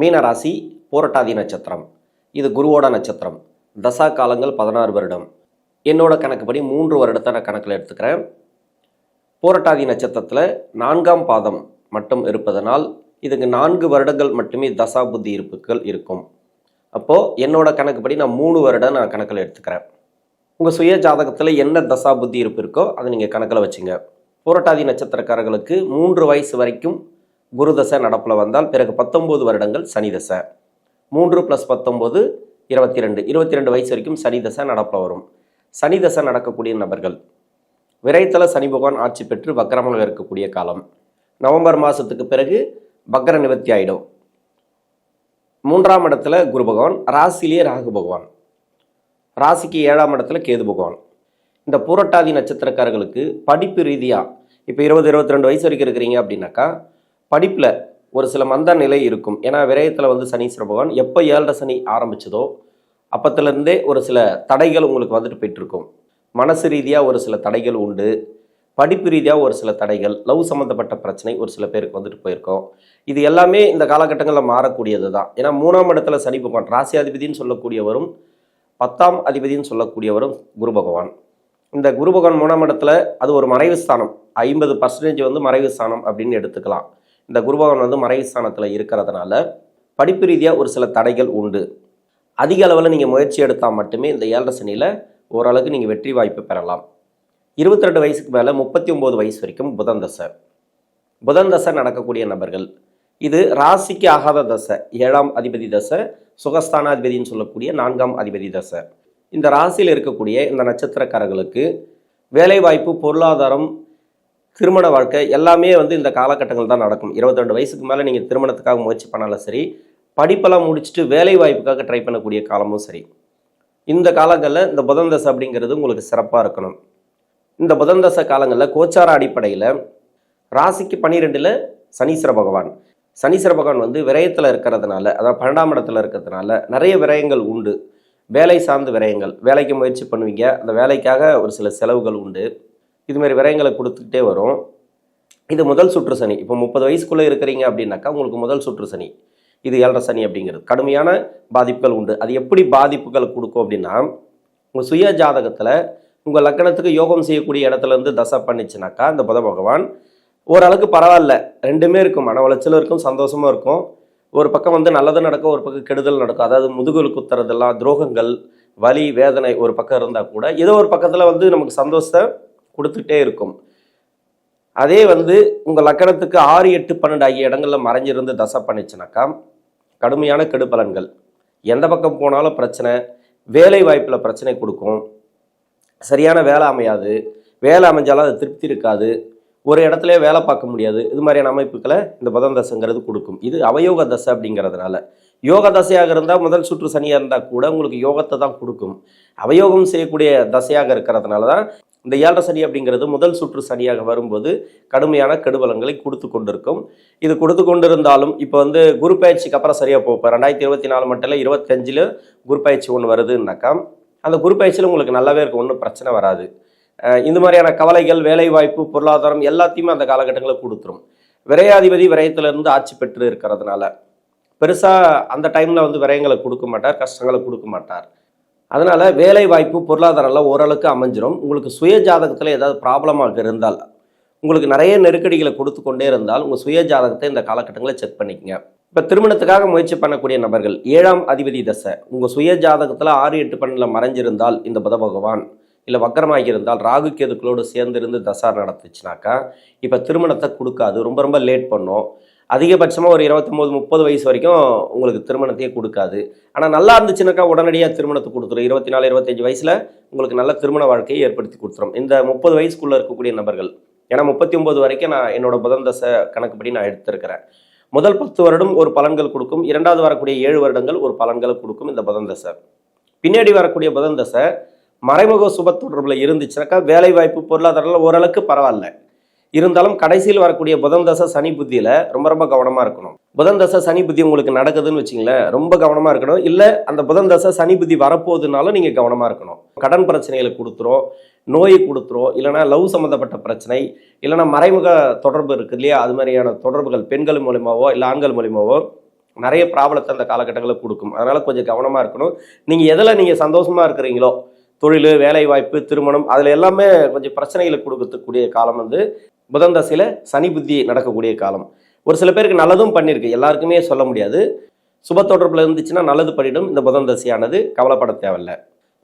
மீனராசி போரட்டாதி நட்சத்திரம். இது குருவோட நட்சத்திரம். தசா காலங்கள் பதினாறு வருடம். என்னோட கணக்குப்படி மூன்று வருடத்தை நான் கணக்கில் எடுத்துக்கிறேன். போரட்டாதி நட்சத்திரத்தில் நான்காம் பாதம் மட்டும் இருப்பதனால் இதுக்கு நான்கு வருடங்கள் மட்டுமே தசா புத்தி இருப்புகள் இருக்கும். அப்போது என்னோட கணக்குப்படி நான் மூணு வருடம் நான் கணக்கில் எடுத்துக்கிறேன். உங்கள் சுய ஜாதகத்தில் என்ன தசா புத்தி இருப்பு இருக்கோ அதை நீங்கள் கணக்கில் வச்சுங்க. போரட்டாதி நட்சத்திரக்காரர்களுக்கு மூன்று வயசு வரைக்கும் குரு தசை நடப்பில் வந்தால் பிறகு பத்தொம்போது வருடங்கள் சனி தசை. மூன்று ப்ளஸ் பத்தொம்போது இருபத்தி ரெண்டு இருபத்தி ரெண்டு வயசு வரைக்கும் சனி தசை நடப்பில் வரும். சனி தசை நடக்கக்கூடிய நபர்கள். விரைத்தல சனி பகவான் ஆட்சி பெற்று வக்கரமாக இருக்கக்கூடிய காலம். நவம்பர் மாதத்துக்கு பிறகு வக்கர நிவர்த்தி ஆயிடும். மூன்றாம் இடத்துல குரு பகவான் ராசிலேயே ராகு பகவான். ராசிக்கு ஏழாம் இடத்துல கேது பகவான். இந்த பூரட்டாதி நட்சத்திரக்காரர்களுக்கு படிப்பு ரீதியாக இப்போ இருபது இருபத்தி ரெண்டு வயசு வரைக்கும் இருக்கிறீங்க அப்படின்னாக்கா படிப்பில் ஒரு சில மந்த நிலை இருக்கும். ஏன்னா விரயத்தில் வந்து சனீஸ்வர பகவான் எப்போ ஏழரை சனி ஆரம்பித்ததோ அப்பத்துலேருந்தே ஒரு சில தடைகள் உங்களுக்கு வந்துட்டு போயிட்டுருக்கும். மனசு ரீதியாக ஒரு சில தடைகள் உண்டு. படிப்பு ரீதியாக ஒரு சில தடைகள் லவ் சம்மந்தப்பட்ட பிரச்சனை ஒரு சில பேருக்கு வந்துட்டு போயிருக்கோம். இது எல்லாமே இந்த காலகட்டங்களில் மாறக்கூடியது தான் ஏன்னா மூணாம் இடத்துல சனி பகவான் ராசியாதிபதினு சொல்லக்கூடியவரும் பத்தாம் அதிபதினு சொல்லக்கூடியவரும் குரு பகவான். இந்த குரு பகவான் மூணாம் இடத்துல அது ஒரு மறைவு ஸ்தானம் ஐம்பது பர்சன்டேஜ் வந்து மறைவு ஸ்தானம் அப்படின்னு எடுத்துக்கலாம். இந்த குருபகவான் வந்து மறைவு ஸ்தானத்தில் இருக்கிறதுனால படிப்பு ரீதியாக ஒரு சில தடைகள் உண்டு. அதிக அளவில் நீங்கள் முயற்சி எடுத்தால் மட்டுமே இந்த ஏழரை சனியில் ஓரளவுக்கு நீங்கள் வெற்றி வாய்ப்பு பெறலாம். இருபத்தி ரெண்டு வயசுக்கு மேலே முப்பத்தி ஒம்பது வயசு வரைக்கும் புதன் தசை. புதன் தசை நடக்கக்கூடிய நபர்கள் இது ராசிக்கு ஆகாத தசை ஏழாம் அதிபதி தசை சுகஸ்தானாதிபதினு சொல்லக்கூடிய நான்காம் அதிபதி தசை. இந்த ராசியில் இருக்கக்கூடிய இந்த நட்சத்திரக்காரர்களுக்கு வேலைவாய்ப்பு பொருளாதாரம் திருமண வாழ்க்கை எல்லாமே வந்து இந்த காலகட்டங்கள் தான் நடக்கும். 22 வயசுக்கு மேலே நீங்கள் திருமணத்துக்காக முயற்சி பண்ணாலும் சரி படிப்பெல்லாம் முடிச்சுட்டு வேலை வாய்ப்புக்காக ட்ரை பண்ணக்கூடிய காலமும் சரி. இந்த காலங்களில் இந்த புதன் தசை அப்படிங்கிறது உங்களுக்கு சிறப்பாக இருக்கணும். இந்த புதன் தசை காலங்களில் கோச்சார அடிப்படையில் ராசிக்கு பன்னிரெண்டில் சனீஸ்வர பகவான். சனீஸ்வர பகவான் வந்து விரயத்தில் இருக்கிறதுனால அதாவது பன்னெண்டாம் இடத்துல இருக்கிறதுனால நிறைய விரயங்கள் உண்டு. வேலை சார்ந்த விரயங்கள் வேலைக்கு முயற்சி பண்ணுவீங்க அந்த வேலைக்காக ஒரு சில செலவுகள் உண்டு. இதுமாரி விரயங்களை கொடுத்துக்கிட்டே வரும். இது முதல் சுற்று சனி. இப்போ முப்பது வயசுக்குள்ளே இருக்கிறீங்க அப்படின்னாக்கா உங்களுக்கு முதல் சுற்று சனி. இது ஏழரை சனி அப்படிங்கிறது. கடுமையான பாதிப்புகள் உண்டு. அது எப்படி பாதிப்புகள் கொடுக்கும் அப்படின்னா உங்கள் சுய ஜாதகத்தில் உங்கள் லக்கணத்துக்கு யோகம் செய்யக்கூடிய இடத்துல இருந்து தசை பண்ணிச்சுனாக்கா இந்த புத பகவான் ஓரளவுக்கு பரவாயில்ல. ரெண்டுமே இருக்கும். மன உளைச்சலும் இருக்கும் சந்தோஷமும் இருக்கும். ஒரு பக்கம் வந்து நல்லது நடக்கும் ஒரு பக்கம் கெடுதல் நடக்கும். அதாவது முதுகுல் குத்துறதெல்லாம் துரோகங்கள் வலி வேதனை ஒரு பக்கம் இருந்தால் கூட ஏதோ ஒரு பக்கத்தில் வந்து நமக்கு சந்தோஷத்தை கொடுத்துட்டே இருக்கும். அதே வந்து உங்கள் லக்கணத்துக்கு ஆறு எட்டு பன்னெண்டு ஆகிய இடங்களில் மறைஞ்சிருந்து தசை பண்ணிச்சுனாக்கா கடுமையான கெடுபலன்கள். எந்த பக்கம் போனாலும் பிரச்சனை வேலை வாய்ப்பில் பிரச்சனை கொடுக்கும். சரியான வேலை அமையாது. வேலை அமைஞ்சாலும் அது திருப்தி இருக்காது. ஒரு இடத்துல வேலை பார்க்க முடியாது. இது மாதிரியான அமைப்புகளை இந்த புதன் தசைங்கிறது கொடுக்கும். இது அவயோக தசை அப்படிங்கிறதுனால. யோக தசையாக இருந்தால் முதல் சுற்று சனியாக இருந்தால் கூட உங்களுக்கு யோகத்தை தான் கொடுக்கும். அவயோகம் செய்யக்கூடிய தசையாக இருக்கிறதுனால தான் இந்த ஏழரை சனி அப்படிங்கிறது முதல் சுற்று சனியாக வரும்போது கடுமையான கெடுபலங்களை கொடுத்து கொண்டிருக்கும். இது கொடுத்து கொண்டிருந்தாலும் இப்போ வந்து குரு பயிற்சிக்கு அப்புறம் சரியாக போகும் ரெண்டாயிரத்தி இருபத்தி நாலு மட்டும் இல்லை இருபத்தஞ்சில் குரு பயிற்சி ஒன்று வருதுன்னாக்கா அந்த குரு பயிற்சியில் உங்களுக்கு நல்லாவே இருக்கும் ஒன்றும் பிரச்சனை வராது. இந்த மாதிரியான கவலைகள் வேலை வாய்ப்பு பொருளாதாரம் எல்லாத்தையுமே அந்த காலகட்டங்களில் கொடுத்துரும். விரையாதிபதி விரயத்திலிருந்து ஆட்சி பெற்று இருக்கிறதுனால பெருசாக அந்த டைமில் வந்து விரயங்களை கொடுக்க மாட்டார் கஷ்டங்களை கொடுக்க மாட்டார். அதனால் வேலை வாய்ப்பு பொருளாதாரம்லாம் ஓரளவுக்கு அமைஞ்சிரும். உங்களுக்கு சுய ஜாதகத்தில் ஏதாவது ப்ராப்ளமாக இருந்தால் உங்களுக்கு நிறைய நெருக்கடிகளை கொடுத்து கொண்டே இருந்தால் உங்கள் சுய ஜாதகத்தை இந்த காலகட்டங்களில் செக் பண்ணிக்கங்க. இப்போ திருமணத்துக்காக முயற்சி பண்ணக்கூடிய நபர்கள் ஏழாம் அதிபதி தசை உங்கள் சுய ஜாதகத்தில் ஆறு எட்டு பன்னில் மறைஞ்சிருந்தால் இந்த புத பகவான் இல்லை வக்கரமாக இருந்தால் ராகு கேதுக்களோடு சேர்ந்திருந்து தசா நடத்துச்சுனாக்கா இப்போ திருமணத்தை கொடுக்காது ரொம்ப ரொம்ப லேட் பண்ணும். அதிகபட்சமாக ஒரு இருபத்தொம்போது முப்பது வயசு வரைக்கும் உங்களுக்கு திருமணத்தையே கொடுக்காது. ஆனால் நல்லா இருந்துச்சுனாக்கா உடனடியாக திருமணத்தை கொடுத்துரும். இருபத்தி நாலு இருபத்தஞ்சு வயசில் உங்களுக்கு நல்ல திருமண வாழ்க்கையை ஏற்படுத்தி கொடுத்துரும். இந்த முப்பது வயசுக்குள்ளே இருக்கக்கூடிய நபர்கள் ஏன்னா முப்பத்தி ஒம்பது வரைக்கும் நான் என்னோட புதன் தசை கணக்குப்படி நான் எடுத்திருக்கிறேன். முதல் பத்து வருடம் ஒரு பலன்கள் கொடுக்கும். இரண்டாவது வரக்கூடிய ஏழு வருடங்கள் ஒரு பலன்களை கொடுக்கும் இந்த புதன் தசை. பின்னாடி வரக்கூடிய புதன் தசை மறைமுக சுப தொடர்பில் இருந்துச்சுனாக்கா வேலைவாய்ப்பு பொருளாதாரம் ஓரளவுக்கு பரவாயில்ல. இருந்தாலும் கடைசியில் வரக்கூடிய புதன் தசை சனி புத்தியில் ரொம்ப ரொம்ப கவனமாக இருக்கணும். புதன் தசை சனி புத்தி உங்களுக்கு நடக்குதுன்னு வச்சிங்களேன் ரொம்ப கவனமாக இருக்கணும். இல்லை அந்த புதன் தசை சனி புத்தி வரப்போகுதுனாலும் நீங்கள் கவனமாக இருக்கணும். கடன் பிரச்சனைகளை கொடுத்துரும் நோயை கொடுத்துரும் இல்லைனா லவ் சம்மந்தப்பட்ட பிரச்சனை இல்லைனா மறைமுக தொடர்பு இருக்குது இல்லையா? அது மாதிரியான தொடர்புகள் பெண்கள் மூலியமாவோ இல்லை ஆண்கள் மூலியமாவோ நிறைய ப்ராப்ளத்தை அந்த காலகட்டங்களில் கொடுக்கும். அதனால் கொஞ்சம் கவனமாக இருக்கணும். நீங்கள் எதில் நீங்கள் சந்தோஷமாக இருக்கிறீங்களோ தொழில் வேலை வாய்ப்பு திருமணம் அதில் எல்லாமே கொஞ்சம் பிரச்சனைகளை கொடுக்கக்கூடிய காலம் வந்து புதன் தசையில் சனி புத்தி நடக்கக்கூடிய காலம். ஒரு சில பேருக்கு நல்லதும் பண்ணியிருக்கு எல்லாருக்குமே சொல்ல முடியாது. சுப தொடர்பில் இருந்துச்சுன்னா நல்லது பண்ணிடும் இந்த புதன் தசையானது கவலைப்பட தேவையில்ல.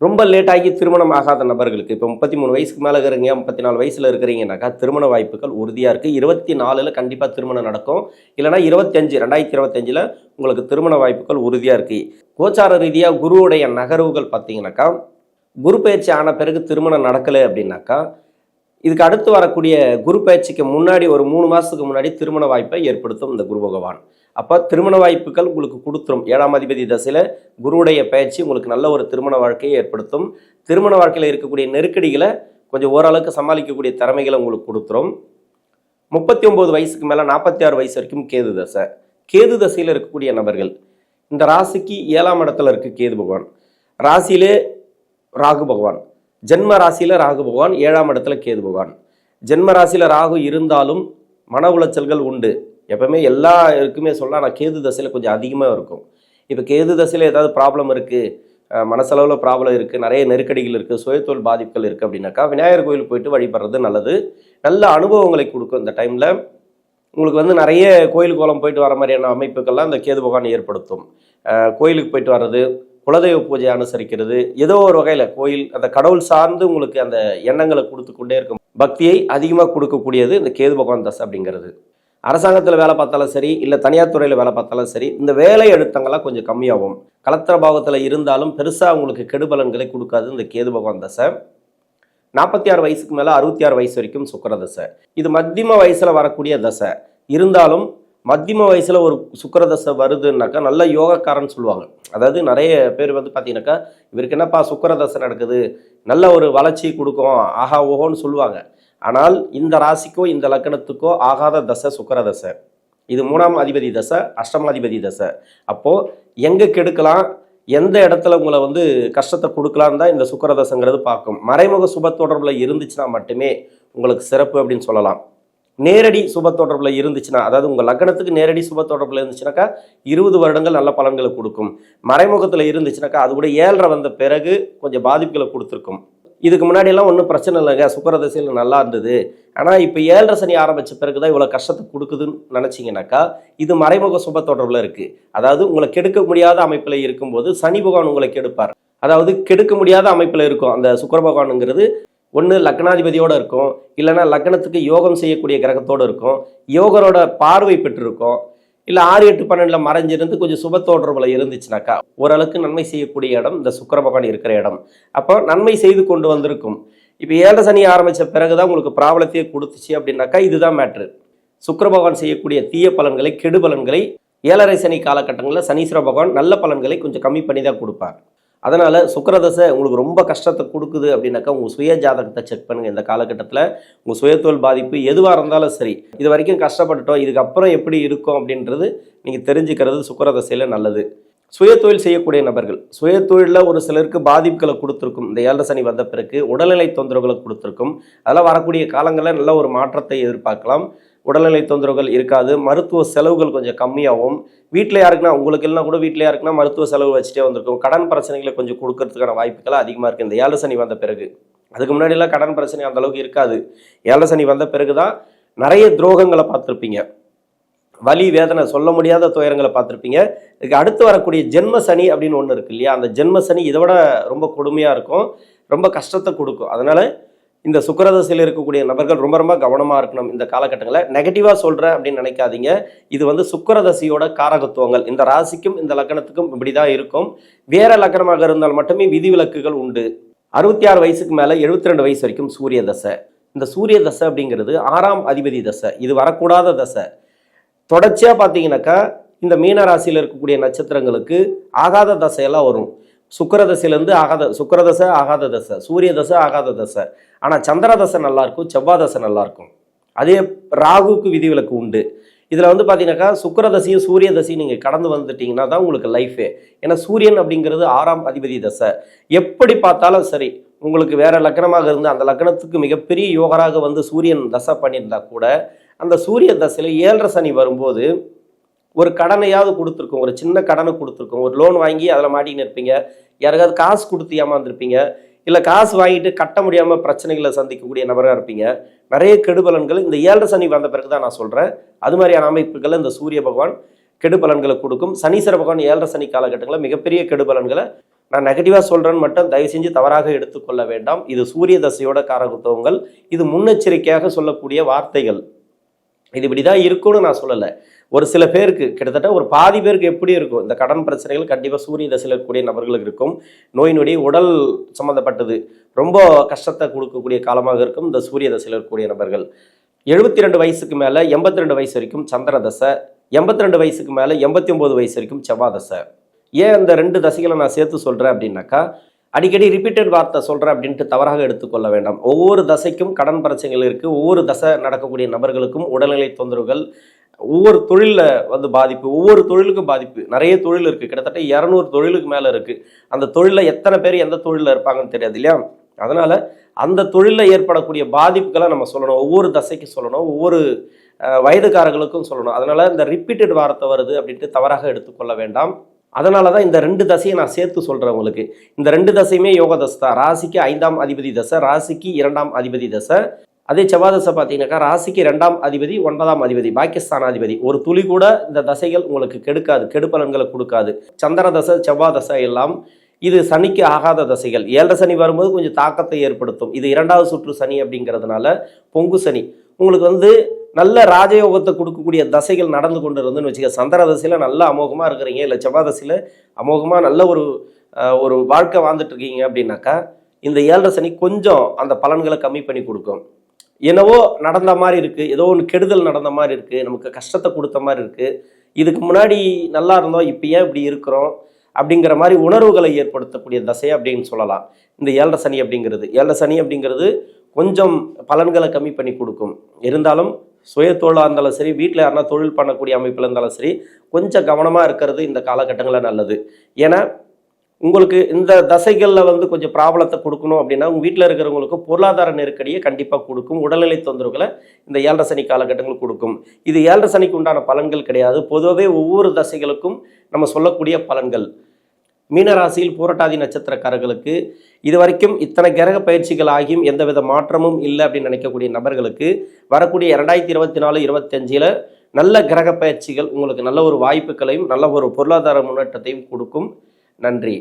ரொம்ப லேட்டாகி திருமணம் ஆகாத நபர்களுக்கு இப்போ முப்பத்தி மூணு வயசுக்கு மேலே இருக்கிறீங்க முப்பத்தி நாலு வயசில் இருக்கிறீங்கனாக்கா திருமண வாய்ப்புகள் உறுதியாக இருக்குது இருபத்தி நாலில் கண்டிப்பாக திருமணம் நடக்கும். இல்லைனா இருபத்தஞ்சு ரெண்டாயிரத்தி இருபத்தஞ்சில் உங்களுக்கு திருமண வாய்ப்புகள் உறுதியாக இருக்குது கோச்சார ரீதியாக குருவுடைய நகர்வுகள் பார்த்தீங்கன்னாக்கா குரு பயிற்சி ஆன பிறகு திருமணம் நடக்கலை அப்படின்னாக்கா இதுக்கு அடுத்து வரக்கூடிய குரு பயிற்சிக்கு முன்னாடி ஒரு மூணு மாதத்துக்கு முன்னாடி திருமண வாய்ப்பை ஏற்படுத்தும் இந்த குரு பகவான். அப்போ திருமண வாய்ப்புகள் உங்களுக்கு கொடுத்துரும். ஏழாம் அதிபதி தசையில் குருவுடைய பயிற்சி உங்களுக்கு நல்ல ஒரு திருமண வாழ்க்கையை ஏற்படுத்தும். திருமண வாழ்க்கையில் இருக்கக்கூடிய நெருக்கடிகளை கொஞ்சம் ஓரளவுக்கு சமாளிக்கக்கூடிய திறமைகளை உங்களுக்கு கொடுத்துரும். முப்பத்தி ஒம்பது வயசுக்கு மேலே நாற்பத்தி ஆறு வயசு வரைக்கும் கேது தசை. கேது தசையில் இருக்கக்கூடிய நபர்கள். இந்த ராசிக்கு ஏழாம் இடத்துல இருக்குது கேது பகவான். ராசியிலே ராகு பகவான். ஜென்ம ராசியில் ராகு பகவான் ஏழாம் இடத்துல கேது பகவான். ஜென்ம ராசியில் ராகு இருந்தாலும் மன உளைச்சல்கள் உண்டு. எப்பவுமே எல்லா இருக்குமே சொல்லலாம் நான் கேது தசையில் கொஞ்சம் அதிகமாக இருக்கும். இப்போ கேது தசையில் ஏதாவது ப்ராப்ளம் இருக்குது மனசளவில் ப்ராப்ளம் இருக்குது நிறைய நெருக்கடிகள் இருக்குது சுயத்தொழில் பாதிப்புகள் இருக்குது அப்படின்னாக்கா விநாயகர் கோயிலுக்கு போயிட்டு வழிபடுறது நல்லது. நல்ல அனுபவங்களை கொடுக்கும் இந்த டைமில் உங்களுக்கு வந்து நிறைய கோயில் கோலம் போயிட்டு வர மாதிரியான அமைப்புகள்லாம் இந்த கேது பகவான் ஏற்படுத்தும். கோயிலுக்கு போயிட்டு வர்றது குலதெய்வ பூஜை அனுசரிக்கிறது. ஏதோ ஒரு வகையில் கோயில் அந்த கடவுள் சார்ந்து உங்களுக்கு அந்த எண்ணங்களை கொடுத்து கொண்டே இருக்கும். பக்தியை அதிகமாக கொடுக்கக்கூடியது இந்த கேது பகவான் தசை அப்படிங்கிறது. அரசாங்கத்தில் வேலை பார்த்தாலும் சரி இல்லை தனியார் துறையில் வேலை பார்த்தாலும் சரி இந்த வேலை அழுத்தங்கள்லாம் கொஞ்சம் கம்மியாகும். கலத்திர பாகத்தில் இருந்தாலும் பெருசாக உங்களுக்கு கெடுபலன்களை கொடுக்காது இந்த கேது பகவான் தசை. நாற்பத்தி ஆறு வயசுக்கு மேலே அறுபத்தி ஆறு வயசு வரைக்கும் சுக்கர தசை. இது மத்தியம வயசில் வரக்கூடிய தசை. இருந்தாலும் மத்தியம வயசில் ஒரு சுக்கரதசை வருதுன்னாக்கா நல்ல யோகக்காரன்னு சொல்லுவாங்க. அதாவது நிறைய பேர் வந்து பார்த்தீங்கன்னாக்கா இவருக்கு என்னப்பா சுக்கரதசை நடக்குது? நல்ல ஒரு வளர்ச்சி கொடுக்கும் ஆஹா ஓஹோன்னு சொல்லுவாங்க. ஆனால் இந்த ராசிக்கோ இந்த லக்கணத்துக்கோ ஆகாத தசை சுக்கரதசை. இது மூணாம் அதிபதி தசை அஷ்டமாதிபதி தசை. அப்போது எங்கே கெடுக்கலாம்? எந்த இடத்துல உங்களை வந்து கஷ்டத்தை கொடுக்கலாம் தான் இந்த சுக்கரதசங்கிறது பார்க்கும். மறைமுக சுப தொடர்பில் இருந்துச்சுன்னா மட்டுமே உங்களுக்கு சிறப்பு அப்படின்னு சொல்லலாம். நேரடி சுப தொடர்பில் இருந்துச்சுன்னா அதாவது உங்கள் லக்னத்துக்கு நேரடி சுப தொடர்பில் இருந்துச்சுனாக்கா இருபது வருடங்கள் நல்ல பலன்களை கொடுக்கும். மறைமுகத்தில் இருந்துச்சுனாக்கா அது கூட ஏழரை வந்த பிறகு கொஞ்சம் பாதிப்புகளை கொடுத்துருக்கும். இதுக்கு முன்னாடியெல்லாம் ஒன்றும் பிரச்சனை இல்லைங்க. சுக்கரதசையில் நல்லா இருந்தது. ஆனால் இப்போ ஏழரை சனி ஆரம்பித்த பிறகு தான் இவ்வளோ கஷ்டத்தை கொடுக்குதுன்னு நினச்சிங்கனாக்கா இது மறைமுக சுப தொடர்பில் இருக்குது அதாவது உங்களை கெடுக்க முடியாத அமைப்பில் இருக்கும்போது சனி பகவான் உங்களை கெடுப்பார். அதாவது கெடுக்க முடியாத அமைப்பில் இருக்கும் அந்த சுக்கர பகவானுங்கிறது. ஒன்று லக்னாதிபதியோடு இருக்கும். இல்லைன்னா லக்னத்துக்கு யோகம் செய்யக்கூடிய கிரகத்தோடு இருக்கும். யோகரோட பார்வை பெற்றிருக்கும். இல்லை ஆறு எட்டு பன்னெண்டில் மறைஞ்சிருந்து கொஞ்சம் சுப தொடர்பில் இருந்துச்சுனாக்கா ஓரளவுக்கு நன்மை செய்யக்கூடிய இடம் இந்த சுக்கர பகவான் இருக்கிற இடம். அப்போ நன்மை செய்து கொண்டு வந்திருக்கும். இப்போ ஏழரை சனி ஆரம்பித்த பிறகு தான் உங்களுக்கு ப்ராப்ளத்தையே கொடுத்துச்சு அப்படின்னாக்கா இதுதான் மேட்ரு. சுக்கர பகவான் செய்யக்கூடிய தீய பலன்களை கெடு பலன்களை ஏழரை சனி காலகட்டங்களில் சனீஸ்வர பகவான் நல்ல பலன்களை கொஞ்சம் கம்மி பண்ணி தான் கொடுப்பார். அதனால் சுக்கரதசை உங்களுக்கு ரொம்ப கஷ்டத்தை கொடுக்குது அப்படின்னாக்கா உங்கள் சுய ஜாதகத்தை செக் பண்ணுங்கள் இந்த காலகட்டத்தில் உங்கள் சுயத்தோல் பாதிப்பு எதுவாக இருந்தாலும் சரி இது வரைக்கும் கஷ்டப்பட்டுட்டோம் இதுக்கப்புறம் எப்படி இருக்கும் அப்படின்றது நீங்கள் தெரிஞ்சுக்கிறது சுக்கரதசையில் நல்லது. சுயத்தொழில் செய்யக்கூடிய நபர்கள் சுயத்தொழிலில் ஒரு சிலருக்கு பாதிப்புகளை கொடுத்துருக்கும். இந்த ஏழரை சனி வந்த பிறகு உடல்நிலை தொந்தரவுகளை கொடுத்துருக்கும். அதெல்லாம் வரக்கூடிய காலங்களில் நல்ல ஒரு மாற்றத்தை எதிர்பார்க்கலாம். உடல்நிலை தொந்தரவுகள் இருக்காது மருத்துவ செலவுகள் கொஞ்சம் கம்மியாகும். வீட்டில் யாருக்குன்னா உங்களுக்கு இல்லைனா கூட வீட்டில் யாருக்குன்னா மருத்துவ செலவு வச்சுட்டே வந்திருக்கும். கடன் பிரச்சனைகளை கொஞ்சம் கொடுக்கறதுக்கான வாய்ப்புகள் அதிகமாக இருக்குது இந்த ஏழரை சனி வந்த பிறகு. அதுக்கு முன்னாடிலாம் கடன் பிரச்சனை அந்த அளவுக்கு இருக்காது. ஏழரை சனி வந்த பிறகு தான் நிறைய துரோகங்களை பார்த்துருப்பீங்க. வலி வேதனை சொல்ல முடியாத துயரங்களை பார்த்துருப்பீங்க. இதுக்கு அடுத்து வரக்கூடிய ஜென்ம சனி அப்படின்னு ஒன்று இருக்கு இல்லையா? அந்த ஜென்ம சனி இதை விட ரொம்ப கொடுமையாக இருக்கும். ரொம்ப கஷ்டத்தை கொடுக்கும். அதனால் இந்த சுக்கரதசையில் இருக்கக்கூடிய நபர்கள் ரொம்ப ரொம்ப கவனமாக இருக்கணும் இந்த காலகட்டங்களில். நெகட்டிவாக சொல்கிறேன் அப்படின்னு நினைக்காதீங்க. இது வந்து சுக்கரதசையோட காரகத்துவங்கள். இந்த ராசிக்கும் இந்த லக்கணத்துக்கும் இப்படி தான் இருக்கும். வேற லக்கணமாக இருந்தால் மட்டுமே விதிவிலக்குகள் உண்டு. அறுபத்தி ஆறு வயசுக்கு மேலே எழுபத்தி ரெண்டு வயசு வரைக்கும் சூரிய தசை. இந்த சூரிய தசை அப்படிங்கிறது ஆறாம் அதிபதி தசை. இது வரக்கூடாத தசை. தொடர்ச்சியாக பார்த்தீங்கன்னாக்கா இந்த மீன ராசியில் இருக்கக்கூடிய நட்சத்திரங்களுக்கு ஆகாத தசையெல்லாம் வரும். சுக்கரதசையிலேருந்து ஆகாத சுக்கரதசை ஆகாத தசை சூரிய தசை ஆகாத தசை. ஆனால் சந்திரதசை நல்லாயிருக்கும் செவ்வாதசை நல்லாயிருக்கும் அதே ராகுக்கு விதிவிலக்கு உண்டு. இதில் வந்து பார்த்தீங்கன்னாக்கா சுக்கரதசையும் சூரிய தசையும் நீங்கள் கடந்து வந்துட்டீங்கன்னா தான் உங்களுக்கு லைஃபே ஏன்னா சூரியன் அப்படிங்கிறது ஆறாம் அதிபதி தசை. எப்படி பார்த்தாலும் சரி உங்களுக்கு வேற லக்கணமாக இருந்து அந்த லக்கணத்துக்கு மிகப்பெரிய யோகராக வந்து சூரியன் தசை பண்ணியிருந்தா கூட அந்த சூரிய தசையில் ஏழரை சனி வரும்போது ஒரு கடனையாவது கொடுத்துருக்கோம் ஒரு சின்ன கடனை கொடுத்துருக்கோம். ஒரு லோன் வாங்கி அதில் மாட்டின்னு இருப்பீங்க. யாருக்காவது காசு கொடுத்து ஏமாந்துருப்பீங்க. இல்லை காசு வாங்கிட்டு கட்ட முடியாமல் பிரச்சனைகளை சந்திக்கக்கூடிய நபராக இருப்பீங்க. நிறைய கெடுபலன்கள் இந்த ஏழரை சனி வந்த பிறகு தான் நான் சொல்கிறேன் அது மாதிரியான அமைப்புகளை இந்த சூரிய பகவான் கெடுபலன்களை கொடுக்கும். சனீஸ்வர பகவான் ஏழரை சனி காலகட்டங்களில் மிகப்பெரிய கெடுபலன்களை நான் நெகட்டிவாக சொல்கிறேன்னு மட்டும் தயவு செஞ்சு தவறாக எடுத்துக்கொள்ள வேண்டாம். இது சூரிய தசையோட காரகத்துவங்கள். இது முன்னெச்சரிக்கையாக சொல்லக்கூடிய வார்த்தைகள். இது இப்படி தான் இருக்கும்னு நான் சொல்லலை. ஒரு சில பேருக்கு கிட்டத்தட்ட ஒரு பாதி பேருக்கு எப்படி இருக்கும்? இந்த கடன் பிரச்சனைகள் கண்டிப்பாக சூரிய தசையில் இருக்கக்கூடிய நபர்களுக்கு இருக்கும். நோய் நொடி உடல் சம்மந்தப்பட்டது ரொம்ப கஷ்டத்தை கொடுக்கக்கூடிய காலமாக இருக்கும் இந்த சூரிய தசையில் இருக்கக்கூடிய நபர்கள். எழுபத்தி ரெண்டு வயசுக்கு மேலே எண்பத்தி ரெண்டு வயசு வரைக்கும் சந்திர தசை எண்பத்தி ரெண்டு வயசுக்கு மேலே எண்பத்தி ஒம்பது வயசு வரைக்கும் செவ்வாய் தசை. ஏன் இந்த ரெண்டு தசைகளை நான் சேர்த்து சொல்கிறேன் அப்படின்னாக்கா அடிக்கடி ரிப்பீட்டட் வார்த்தை சொல்கிறேன் அப்படின்ட்டு தவறாக எடுத்துக்கொள்ள வேண்டாம். ஒவ்வொரு தசைக்கும் கடன் பிரச்சனைகள் இருக்குது ஒவ்வொரு தசை நடக்கக்கூடிய நபர்களுக்கும் உடல்நிலை தொந்தரவுகள் ஒவ்வொரு தொழிலில் வந்து பாதிப்பு ஒவ்வொரு தொழிலுக்கும் பாதிப்பு. நிறைய தொழில் இருக்குது கிட்டத்தட்ட இரநூறு தொழிலுக்கு மேலே இருக்குது அந்த தொழிலில் எத்தனை பேர் எந்த தொழிலில் இருப்பாங்கன்னு தெரியாது இல்லையா? அதனால் அந்த தொழிலில் ஏற்படக்கூடிய பாதிப்புகளை நம்ம சொல்லணும். ஒவ்வொரு தசைக்கு சொல்லணும். ஒவ்வொரு வயதுக்காரர்களுக்கும் சொல்லணும். அதனால் இந்த ரிப்பீட்டட் வார்த்தை வருது அப்படின்ட்டு தவறாக எடுத்துக்கொள்ள வேண்டாம். அதனால தான் இந்த ரெண்டு தசையை நான் சேர்த்து சொல்கிறேன் உங்களுக்கு. இந்த ரெண்டு தசையுமே யோக தசை தான். ராசிக்கு ஐந்தாம் அதிபதி தசை ராசிக்கு இரண்டாம் அதிபதி தசை. அதே செவ்வாதசை பார்த்தீங்கன்னாக்கா ராசிக்கு ரெண்டாம் அதிபதி ஒன்பதாம் அதிபதி பாகிஸ்தானாதிபதி ஒரு துளி கூட இந்த தசைகள் உங்களுக்கு கெடுக்காது கெடுபலன்களை கொடுக்காது. சந்திர தசை செவ்வாய் தசை எல்லாம் இது சனிக்கு ஆகாத தசைகள். ஏழரை சனி வரும்போது கொஞ்சம் தாக்கத்தை ஏற்படுத்தும். இது இரண்டாவது சுற்று சனி அப்படிங்கிறதுனால பொங்கு சனி. உங்களுக்கு வந்து நல்ல ராஜயோகத்தை கொடுக்கக்கூடிய தசைகள் நடந்து கொண்டு இருந்துன்னு வச்சுக்க சந்திர தசையில் நல்ல அமோகமாக இருக்கிறீங்க இல்லை செவ்வாய் தசையில் அமோகமாக நல்ல ஒரு ஒரு வாழ்க்கை வாழ்ந்துட்டுருக்கீங்க அப்படின்னாக்கா இந்த ஏழரை சனி கொஞ்சம் அந்த பலன்களை கம்மி பண்ணி கொடுக்கும். என்னவோ நடந்த மாதிரி இருக்குது ஏதோ ஒன்று கெடுதல் நடந்த மாதிரி இருக்குது நமக்கு கஷ்டத்தை கொடுத்த மாதிரி இருக்குது இதுக்கு முன்னாடி நல்லா இருந்தோம் இப்போ ஏன் இப்படி இருக்கிறோம் அப்படிங்கிற மாதிரி உணர்வுகளை ஏற்படுத்தக்கூடிய தசை அப்படின்னு சொல்லலாம். இந்த ஏழரை சனி அப்படிங்கிறது. ஏழரை சனி அப்படிங்கிறது கொஞ்சம் பலன்களை கம்மி பண்ணி கொடுக்கும். இருந்தாலும் சுய தொழிலாக இருந்தாலும் சரி வீட்டில் யாருன்னா தொழில் பண்ணக்கூடிய அமைப்பில் இருந்தாலும் சரி கொஞ்சம் கவனமாக இருக்கிறது இந்த காலகட்டங்களில் நல்லது. ஏன்னா உங்களுக்கு இந்த தசைகளில் வந்து கொஞ்சம் ப்ராப்ளத்தை கொடுக்கணும் அப்படின்னா உங்கள் வீட்டில் இருக்கிறவங்களுக்கு பொருளாதார நெருக்கடியை கண்டிப்பாக கொடுக்கும். உடல்நிலை தொந்தரவுகளை இந்த ஏழரை சனி காலகட்டங்கள் கொடுக்கும். இது ஏழரை சனிக்கு உண்டான பலன்கள் கிடையாது. பொதுவாகவே ஒவ்வொரு தசைகளுக்கும் நம்ம சொல்லக்கூடிய பலன்கள். மீனராசியில் பூரட்டாதி நட்சத்திரக்காரர்களுக்கு இது வரைக்கும் இத்தனை கிரக பயிற்சிகள் ஆகியும் எந்தவித மாற்றமும் இல்லை அப்படின்னு நினைக்கக்கூடிய நபர்களுக்கு வரக்கூடிய இரண்டாயிரத்தி இருபத்தி நாலு இருபத்தஞ்சில் நல்ல கிரக பயிற்சிகள் உங்களுக்கு நல்ல ஒரு வாய்ப்புகளையும் நல்ல ஒரு பொருளாதார முன்னேற்றத்தையும் கொடுக்கும். நன்றி.